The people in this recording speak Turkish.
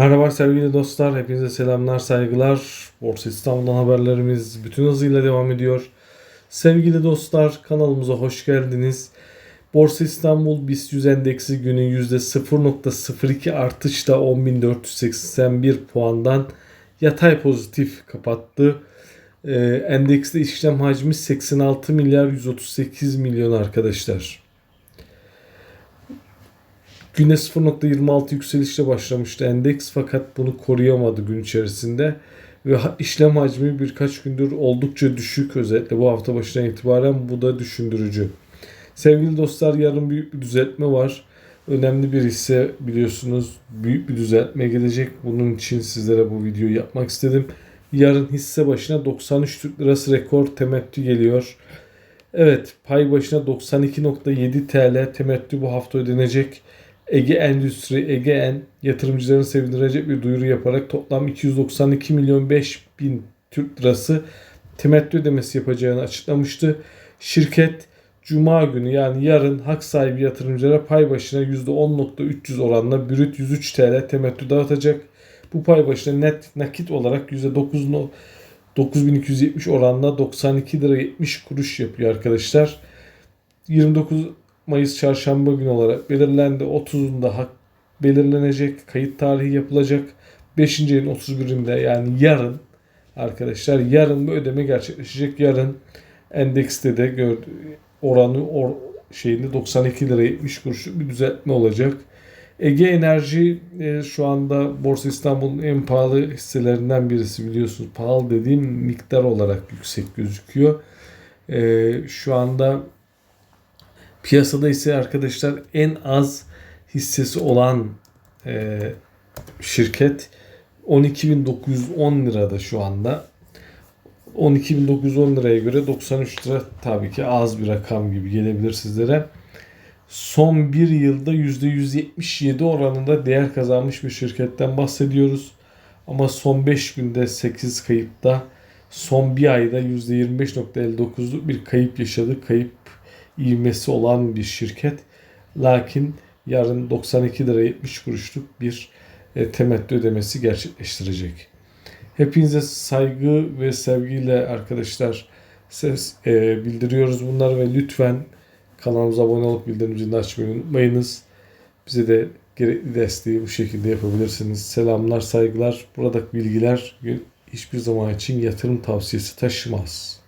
Merhaba sevgili dostlar, hepinize selamlar, saygılar. Borsa İstanbul'dan haberlerimiz bütün hızıyla devam ediyor. Sevgili dostlar, kanalımıza hoş geldiniz. Borsa İstanbul BIST 100 endeksi günü %0.02 artışla 10.481 puandan yatay pozitif kapattı. Ee, endekste işlem hacmi 86 milyar 138 milyon arkadaşlar. Güne 0.26 yükselişle başlamıştı endeks fakat bunu koruyamadı gün içerisinde. Ve işlem hacmi birkaç gündür oldukça düşük özellikle bu hafta başından itibaren bu da düşündürücü. Sevgili dostlar yarın büyük bir düzeltme var. Önemli bir hisse biliyorsunuz büyük bir düzeltme gelecek. Bunun için sizlere bu videoyu yapmak istedim. Yarın hisse başına 93 Türk Lirası rekor temettü geliyor. Evet pay başına 92.7 TL temettü bu hafta ödenecek. Ege Endüstri, Ege En yatırımcıların sevindirecek bir duyuru yaparak toplam 292 milyon 5 bin Türk lirası temettü ödemesi yapacağını açıklamıştı. Şirket Cuma günü yani yarın hak sahibi yatırımcılara pay başına %10.300 oranla brüt 103 TL temettü dağıtacak. Bu pay başına net nakit olarak %9 no- 9270 oranla 92 lira 70 kuruş yapıyor arkadaşlar. 29 Mayıs çarşamba günü olarak belirlendi. 30'unda hak belirlenecek. Kayıt tarihi yapılacak. 5. ayın 31'inde yani yarın arkadaşlar yarın bu ödeme gerçekleşecek. Yarın endekste de gördü, oranı or, şeyinde 92 lira 70 kuruşluk bir düzeltme olacak. Ege Enerji e, şu anda Borsa İstanbul'un en pahalı hisselerinden birisi biliyorsunuz. Pahalı dediğim miktar olarak yüksek gözüküyor. E, şu anda Piyasada ise arkadaşlar en az hissesi olan e, şirket 12.910 lirada şu anda. 12.910 liraya göre 93 lira tabii ki az bir rakam gibi gelebilir sizlere. Son bir yılda %177 oranında değer kazanmış bir şirketten bahsediyoruz. Ama son 5 günde 8 kayıpta son bir ayda %25.59'luk bir kayıp yaşadı. Kayıp ivmesi olan bir şirket. Lakin yarın 92 lira 70 kuruşluk bir e, temettü ödemesi gerçekleştirecek. Hepinize saygı ve sevgiyle arkadaşlar ses e, bildiriyoruz bunları ve lütfen kanalımıza abone olup bildirim zilini açmayı unutmayınız. Bize de gerekli desteği bu şekilde yapabilirsiniz. Selamlar, saygılar. Buradaki bilgiler hiçbir zaman için yatırım tavsiyesi taşımaz.